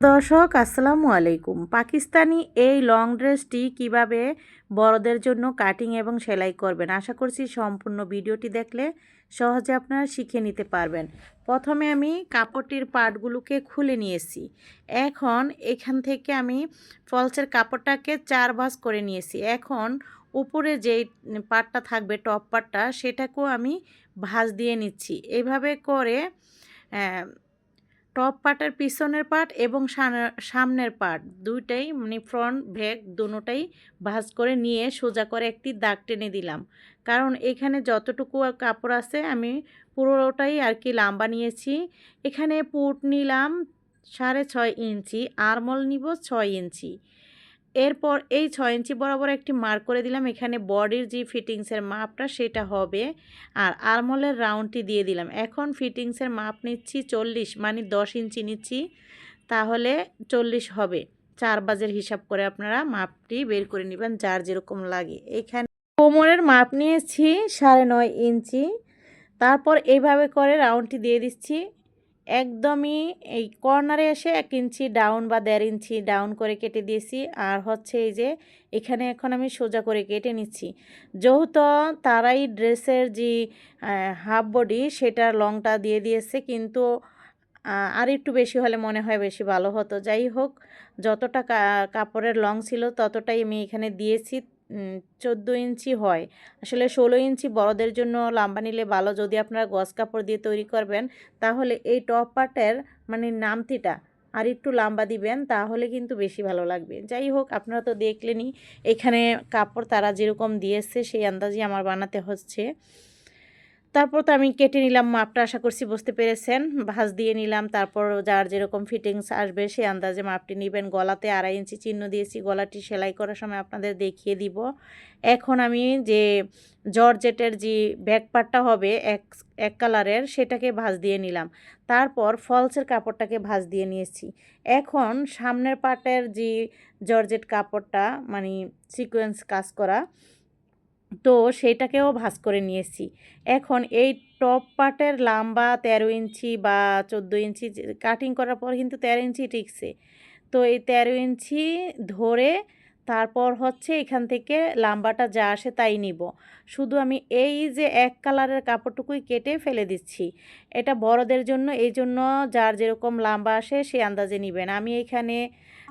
দর্শক, আসসালামু আলাইকুম। পাকিস্তানি এই লং ড্রেসটি কীভাবে বড়দের জন্য কাটিং এবং সেলাই করবেন? আশা করছি সম্পূর্ণ ভিডিওটি দেখলে সহজে আপনারা শিখে নিতে পারবেন। প্রথমে আমি কাপড়টির পার্টগুলোকে খুলে নিয়েছি। এখন এখান থেকে আমি ফলসের কাপড়টাকে চার ভাঁজ করে নিয়েছি। এখন উপরে যেই পার্টটা থাকবে, টপ পার্টটা সেটাকেও আমি ভাঁজ দিয়ে নিচ্ছি। এইভাবে করে টপ পার্টের পিছনের পার্ট এবং সামনের পার্ট দুইটাই মানে ফ্রন্ট ব্যাক দুটাই ভাজ করে নিয়ে সোজা করে একটি দাগ টেনে দিলাম। কারণ এখানে যতটুকু কাপড় আছে আমি পুরোটাই আর কি লাম্বা নিয়েছি এখানে পুট নিলাম সাড়ে ছয় ইঞ্চি, আরমল নিব ছয় ইঞ্চি। এরপর এই ছয় ইঞ্চি বরাবর একটি মার্ক করে দিলাম। এখানে বডির যে ফিটিংসের মাপটা সেটা হবে। আর আরমলের রাউন্ডটি দিয়ে দিলাম। এখন ফিটিংসের মাপ নিচ্ছি চল্লিশ মানে দশ ইঞ্চি নিচ্ছি। তাহলে চল্লিশ হবে। চার বাজের হিসাব করে আপনারা মাপটি বের করে নেবেন যার যেরকম লাগে। এখানে কোমরের মাপ নিয়েছি সাড়ে নয় ইঞ্চি। তারপর এইভাবে করে রাউন্ডটি দিয়ে দিচ্ছি। একদমই এই কর্নারে এসে এক ইঞ্চি ডাউন বা দেড় ইঞ্চি ডাউন করে কেটে দিয়েছি। আর হচ্ছে এই যে, এখানে এখন আমি সোজা করে কেটে নিচ্ছি। যেহেতু তারাই ড্রেসের যে হাফ বডি সেটার লংটা দিয়ে দিয়েছে, কিন্তু আর একটু বেশি হলে মনে হয় বেশি ভালো হতো। যাই হোক, যতটা কাপড়ের লং ছিল ততটাই আমি এখানে দিয়েছি। চোদ্দ ইঞ্চি হয়। আসলে ষোলো ইঞ্চি বড়দের জন্য লাম্বা নিলে ভালো। যদি আপনারা গজ কাপড় দিয়ে তৈরি করবেন, তাহলে এই টপ পার্টের মানে নামতিটা আর একটু লাম্বা দিবেন, তাহলে কিন্তু বেশি ভালো লাগবে। যাই হোক, আপনারা তো দেখলেনই, এখানে কাপড় তারা যেরকম দিয়েছে, সেই আন্দাজে আমার বানাতে হচ্ছে। তারপর তো আমি কেটে নিলাম মাপটা, আশা করছি বুঝতে পেরেছেন। ভাঁজ দিয়ে নিলাম, তারপর যার যেরকম ফিটিংস আসবে সেই আন্দাজে মাপটি নেবেন। গলাতে আড়াই ইঞ্চি চিহ্ন দিয়েছি, গলাটি সেলাই করার সময় আপনাদের দেখিয়ে দিব। এখন আমি যে জর্জেটের যে ব্যাক পার্টটা হবে, এক এক কালারের সেটাকে ভাঁজ দিয়ে নিলাম। তারপর ফলসের কাপড়টাকে ভাঁজ দিয়ে নিয়েছি। এখন সামনের পার্টের যে জর্জেট কাপড়টা মানে সিকোয়েন্স কাজ করা তো সেটাকেও ভাঁজ করে নিয়েছি এখন এই টপ পার্টের লাম্বা তেরো ইঞ্চি বা চোদ্দ ইঞ্চি কাটিং করার পর কিন্তু তেরো ইঞ্চি টিকছে। তো এই তেরো ইঞ্চি ধরে তারপর হচ্ছে এখান থেকে লাম্বাটা যা আসে তাই নিব। শুধু আমি এই যে এক কালারের কাপড়টুকুই কেটে ফেলে দিচ্ছি। এটা বড়দের জন্য এই জন্য যার যেরকম লাম্বা আসে সে আন্দাজে নেবেন আমি এখানে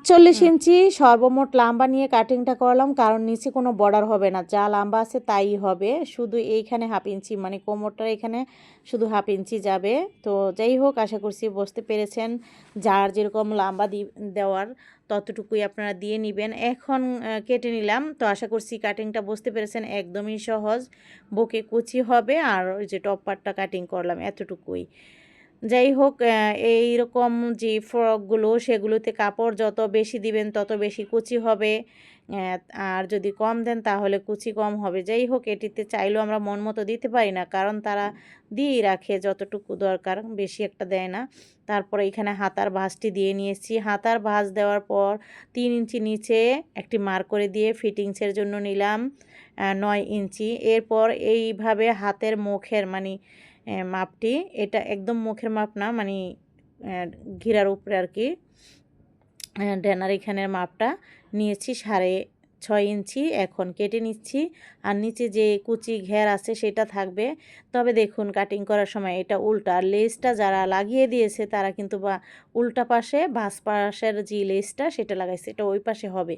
চল্লিশ ইঞ্চি সর্বমোট লাম্বা নিয়ে কাটিংটা করলাম কারণ নিচে কোনো বর্ডার হবে না। যা লাম্বা আছে তাই হবে। শুধু এইখানে হাফ ইঞ্চি মানে কোমরটা এখানে শুধু হাফ ইঞ্চি যাবে। তো যাই হোক আশা করছি বুঝতে পেরেছেন। যার যেরকম লাম্বা দি- দেওয়ার ততটুকুই আপনারা দিয়ে নেবেন। এখন কেটে নিলাম। তো আশা করছি কাটিংটা বুঝতে পেরেছেন, একদমই সহজ। বকে কুচি হবে আর ওই যে টপ পার্টটা কাটিং করলাম এতটুকুই। যাই হোক এই রকম যে ফ্রকগুলো সেগুলোতে কাপড় যত বেশি দিবেন, তত বেশি কুচি হবে। আর যদি কম দেন তাহলে কুচি কম হবে। যাই হোক, এটিতে চাইলেও আমরা মন মতো দিতে পারি না, কারণ তারা দিয়েই রাখে যতটুকু দরকার, বেশি একটা দেয় না। তারপরে এখানে হাতার ভাঁজটি দিয়ে নিয়েছি। হাতার ভাঁজ দেওয়ার পর তিন ইঞ্চি নিচে একটি মার করে দিয়ে ফিটিংসের জন্য নিলাম নয় ইঞ্চি। এরপর এইভাবে হাতের মুখের মানে মাপটি, এটা একদম মুখের মাপ না মানে ঘিরার উপরে আর কি ডেনার এখানের মাপটা নিয়েছি সাড়ে ছয় ইঞ্চি, এখন কেটে নিচ্ছি। আর নিচে যে কুচি ঘের আছে সেটা থাকবে। তবে দেখুন কাটিং করার সময় এটা উল্টা। আর লেসটা যারা লাগিয়ে দিয়েছে, তারা কিন্তু বা উল্টা পাশে, বাস পাশের যে লেসটা সেটা লাগাইছে, এটা ওই পাশে হবে।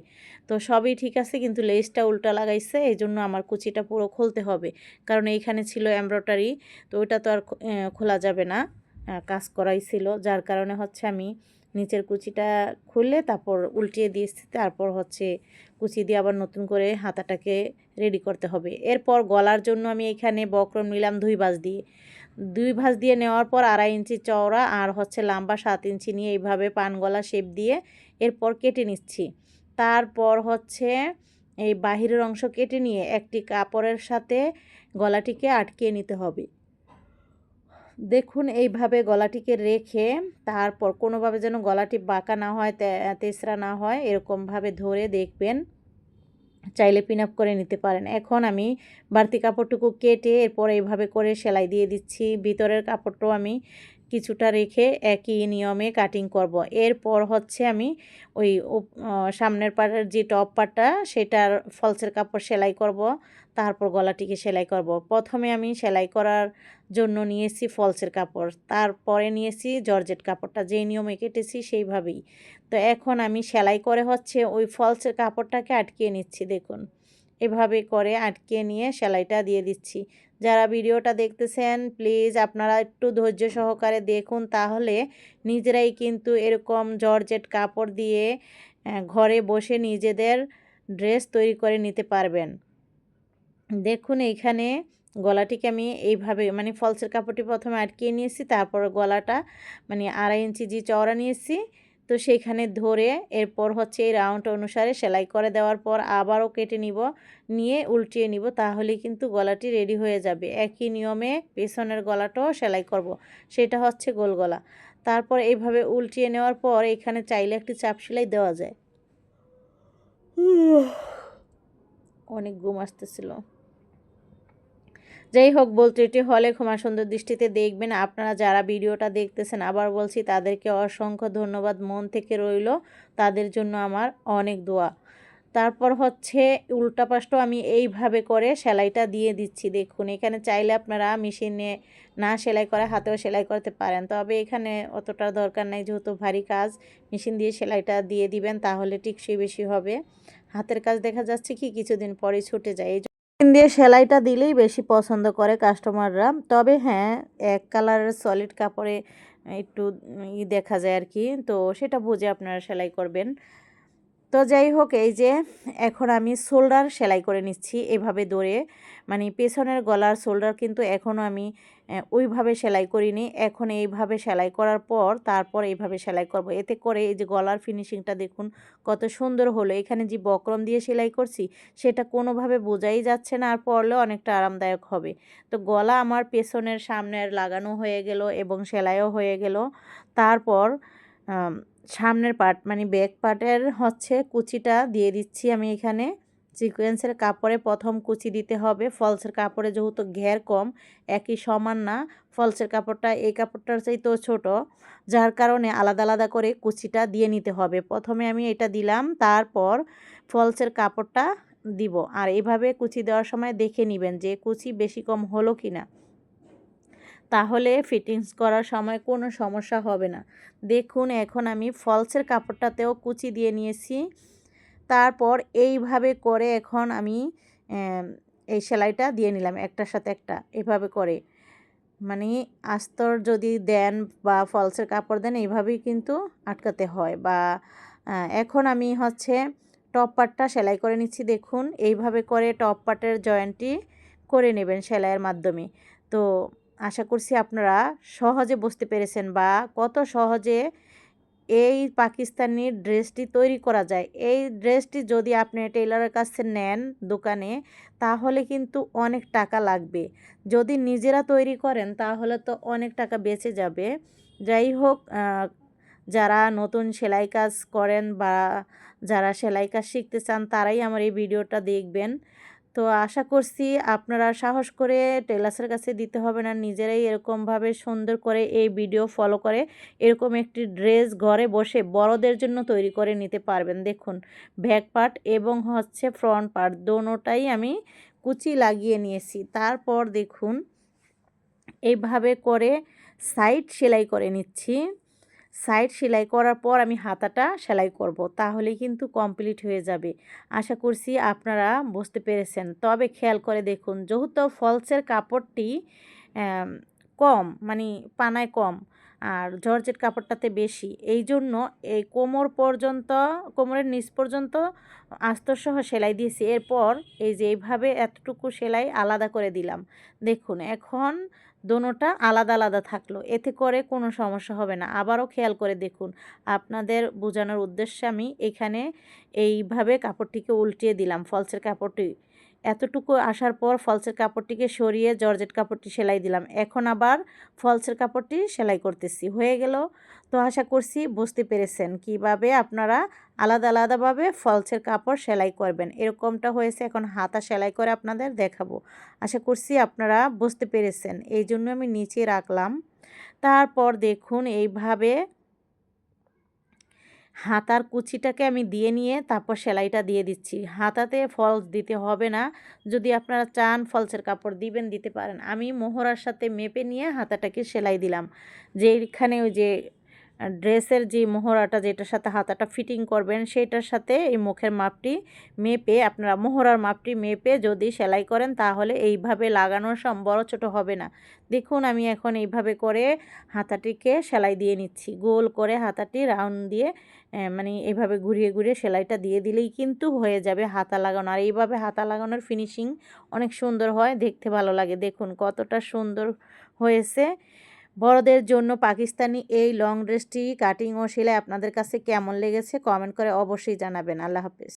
তো সবই ঠিক আছে, কিন্তু লেসটা উল্টা লাগাইছে এই জন্য আমার কুচিটা পুরো খুলতে হবে। কারণ এইখানে ছিল এমব্রয়ডারি তো ওইটা তো আর খোলা যাবে না কাজ করাই ছিল। যার কারণে হচ্ছে আমি নিচের কুচিটা খুললে তারপর উল্টিয়ে দিয়েছি, তারপর হচ্ছে কুচি দিয়ে আবার নতুন করে হাতাটাকে রেডি করতে হবে। এরপর গলার জন্য আমি এখানে বক্রম নিলাম দুই ভাঁজ দিয়ে। দুই ভাঁজ দিয়ে নেওয়ার পর আড়াই ইঞ্চি চওড়া আর হচ্ছে লম্বা সাত ইঞ্চি নিয়ে এইভাবে পান গলা শেপ দিয়ে এরপর কেটে নিচ্ছি। তারপর হচ্ছে এই বাহিরের অংশ কেটে নিয়ে একটি কাপড়ের সাথে গলাটিকে আটকিয়ে নিতে হবে। দেখুন, এইভাবে গলাটিকে রেখে তারপর কোনোভাবে যেন গলাটি বাঁকা না হয় তেসরা না হয়, এরকমভাবে ধরে দেখবেন। চাইলে পিন আপ করে নিতে পারেন। এখন আমি বাড়তি কাপড়টুকু কেটে এরপর এইভাবে করে সেলাই দিয়ে দিচ্ছি। ভিতরের কাপড়টাও আমি কিছুটা রেখে একই নিয়মে কাটিং করব। এরপর হচ্ছে আমি ওই সামনের পাটের যে টপ পাটটা সেটার ফলসের কাপড় সেলাই করব, তারপর গলাটিকে সেলাই করব। প্রথমে আমি সেলাই করার জন্য নিয়েছি ফলসের কাপড়, তারপরে নিয়েছি জর্জেট কাপড়টা, যেই নিয়মে কেটেছি সেইভাবেই। তো এখন আমি সেলাই করে হচ্ছে ওই ফলসের কাপড়টাকে আটকিয়ে নিচ্ছি, দেখুন। এভাবে করে আটকিয়ে নিয়ে সেলাইটা দিয়ে দিচ্ছি। যারা ভিডিওটা দেখতেছেন প্লিজ আপনারা একটু ধৈর্য সহকারে দেখুন। তাহলে নিজেরাই কিন্তু এরকম জর্জেট কাপড় দিয়ে ঘরে বসে নিজেদের ড্রেস তৈরি করে নিতে পারবেন। দেখুন এইখানে গলাটিকে আমি এইভাবে মানে ফলসের কাপড়টি প্রথমে আটকিয়ে নিয়েছি, তারপর গলাটা মানে আড়াই ইঞ্চি যে চওড়া নিয়েছি তো সেইখানে ধরে এরপর হচ্ছে এই রাউন্ড অনুসারে সেলাই করে দেওয়ার পর আবারও কেটে নিব নিয়ে উল্টিয়ে নিব তাহলে কিন্তু গলাটি রেডি হয়ে যাবে। একই নিয়মে পেছনের গলাটাও সেলাই করব সেটা হচ্ছে গোল গলা। তারপর এইভাবে উল্টিয়ে নেওয়ার পর এখানে চাইলে একটি চাপ সেলাই দেওয়া যায়। অনেক ঘুম আসতেছিল। যাই হোক বলতে এটি হলে ক্ষমা সুন্দর দৃষ্টিতে দেখবেন। আপনারা যারা ভিডিওটা দেখতেছেন, আবার বলছি, তাদেরকে অসংখ্য ধন্যবাদ। মন থেকে রইল তাদের জন্য আমার অনেক দোয়া। তারপর হচ্ছে, উল্টা আমি এইভাবে করে সেলাইটা দিয়ে দিচ্ছি। দেখুন, এখানে চাইলে আপনারা মেশিনে না সেলাই করে, হাতেও সেলাই করতে পারেন। তবে এখানে অতটা দরকার নাই, যেহেতু ভারী কাজ, মেশিন দিয়ে সেলাইটা দিয়ে দিবেন, তাহলে টিকসই বেশি হবে। হাতের কাজ দেখা যাচ্ছে কি, কিছুদিন পরে ছুটে যায়। মেশিন দিয়ে সেলাইটা দিলেই বেশি পছন্দ করে কাস্টমাররা। তবে হ্যাঁ এক কালারের সলিড কাপড়ে একটু দেখা যায় আর কি। তো সেটা বুঝে আপনারা সেলাই করবেন। তো যাই হোক, এই যে এখন আমি শোল্ডার সেলাই করে নিচ্ছি এভাবে দৌড়ে। মানে পেছনের গলার শোল্ডার কিন্তু এখনও আমি ওইভাবে সেলাই করিনি। এখন এইভাবে সেলাই করার পর, তারপর এইভাবে সেলাই করব। এতে করে এই যে গলার ফিনিশিংটা দেখুন কত সুন্দর হলো। এখানে যে বক্রম দিয়ে সেলাই করছি, সেটা কোনোভাবে বোঝাই যাচ্ছে না, আর পরলেও অনেকটা আরামদায়ক হবে। তো গলা আমার পেছনের সামনের লাগানো হয়ে গেল এবং সেলাইও হয়ে গেল। তারপর সামনের পার্ট মানে ব্যাক পার্টের হচ্ছে কুচিটা দিয়ে দিচ্ছি আমি এখানে। সিকোয়েন্সের কাপড়ে প্রথম কুচি দিতে হবে। ফলসের কাপড়ে যেহেতু ঘের কম, একই সমান না। ফলসের কাপড়টা, এই কাপড়টার চাইতেও ছোট। যার কারণে আলাদা আলাদা করে কুচিটা দিয়ে নিতে হবে। প্রথমে আমি এটা দিলাম, তারপর ফলসের কাপড়টা দিব। আর এভাবে কুচি দেওয়ার সময় দেখে নেবেন যে কুচি বেশি কম হলো কি না তাহলে ফিটিংস করার সময় কোনো সমস্যা হবে না। দেখুন, এখন আমি ফলসের কাপড়টাতেও কুচি দিয়ে নিয়েছি। তারপর এইভাবে করে এখন আমি এই সেলাইটা দিয়ে নিলাম একটার সাথে একটা। এভাবে করে। মানে আস্তর যদি দেন বা ফলসের কাপড় দেন, এইভাবেই কিন্তু আটকাতে হয় বা এখন আমি হচ্ছে টপ পার্টটা সেলাই করে নিচ্ছি। দেখুন, এইভাবে করে টপ পার্টের জয়েন্টটি করে নেবেন সেলাইয়ের মাধ্যমে। তো আশা করছি আপনারা সহজে বুঝতে পেরেছেন বা কত সহজে এই পাকিস্তানি ড্রেসটি তৈরি করা যায়। এই ড্রেসটি যদি আপনি টেইলারের কাছে নেন দোকানে, তাহলে কিন্তু অনেক টাকা লাগবে। যদি নিজেরা তৈরি করেন, তাহলে তো অনেক টাকা বেঁচে যাবে। যাই হোক যারা নতুন সেলাই কাজ করেন বা যারা সেলাই কাজ শিখতে চান, তারাই আমার এই ভিডিওটা দেখবেন। তো আশা করছি আপনারা সাহস করে টেলার্সের কাছে দিতে হবে না। নিজেরাই এরকমভাবে সুন্দর করে এই ভিডিও ফলো করে এরকম একটি ড্রেস ঘরে বসে বড়দের জন্য তৈরি করে নিতে পারবেন। দেখুন ব্যাক পার্ট এবং হচ্ছে ফ্রন্ট পার্ট দোনোটাই আমি কুচি লাগিয়ে নিয়েছি। তারপর দেখুন, এইভাবে করে সাইড সেলাই করে নিচ্ছি। সাইড সেলাই করার পর আমি হাতাটা সেলাই করব তাহলে কিন্তু কমপ্লিট হয়ে যাবে। আশা করছি আপনারা বুঝতে পেরেছেন। তবে খেয়াল করে দেখুন, যেহেতু ফলসের কাপড়টি কম মানে পানায় কম, আর জর্জেট কাপড়টাতে বেশি, এই জন্য এই কোমর পর্যন্ত, কোমরের নিচ পর্যন্ত আস্তরসহ সেলাই দিয়েছি। এরপর এই যে এইভাবে এতটুকু সেলাই আলাদা করে দিলাম। দেখুন, এখন দোনোটা আলাদা আলাদা থাকল। এতে করে কোনো সমস্যা হবে না। আবারও খেয়াল করে দেখুন, আপনাদের বোঝানোর উদ্দেশ্যে আমি এখানে এইভাবে কাপড়টিকে উল্টিয়ে দিলাম। ফলসের কাপড়টি এতটুকু আসার পর ফলসের কাপড়টিকে সরিয়ে জর্জেট কাপড়টি সেলাই দিলাম। এখন আবার ফলসের কাপড়টি সেলাই করতেছি। হয়ে গেল। তো আশা করছি বুঝতে পেরেছেন কীভাবে আপনারা আলাদা আলাদাভাবে ফলসের কাপড় সেলাই করবেন। এরকমটা হয়েছে, এখন হাতা সেলাই করে আপনাদের দেখাবো। আশা করছি আপনারা বুঝতে পেরেছেন। এই জন্য আমি নিচে রাখলাম। তারপর দেখুন, এইভাবে হাতার কুচিটাকে আমি দিয়ে নিয়ে তারপর সেলাইটা দিয়ে দিচ্ছি। হাতাতে ফলস দিতে হবে না। যদি আপনারা চান ফলসের কাপড় দিবেন, দিতে পারেন। আমি মোহরার সাথে মেপে নিয়ে হাতাটাকে সেলাই দিলাম। যে এখানে ওই যে ড্রেসের যে মোহরাটা, যেটার সাথে হাতাটা ফিটিং করবেন, সেটার সাথে এই মুখের মাপটি মেপে, আপনারা মোহরার মাপটি মেপে যদি সেলাই করেন, তাহলে এইভাবে লাগানোর সম বড় ছোটো হবে না। দেখুন, আমি এখন এইভাবে করে হাতাটিকে সেলাই দিয়ে নিচ্ছি। গোল করে হাতাটি রাউন্ড দিয়ে মানে এইভাবে ঘুরিয়ে ঘুরিয়ে সেলাইটা দিয়ে দিলেই কিন্তু হয়ে যাবে হাতা লাগানো। আর এইভাবে হাতা লাগানোর ফিনিশিং অনেক সুন্দর হয়, দেখতে ভালো লাগে। দেখুন কতটা সুন্দর হয়েছে। বড়দের জন্য পাকিস্তানি এই লং ড্রেসটি কাটিং ও সেলাই আপনাদের কাছে কেমন লেগেছে? কমেন্ট করে অবশ্যই জানাবেন। আল্লাহ হাফেজ।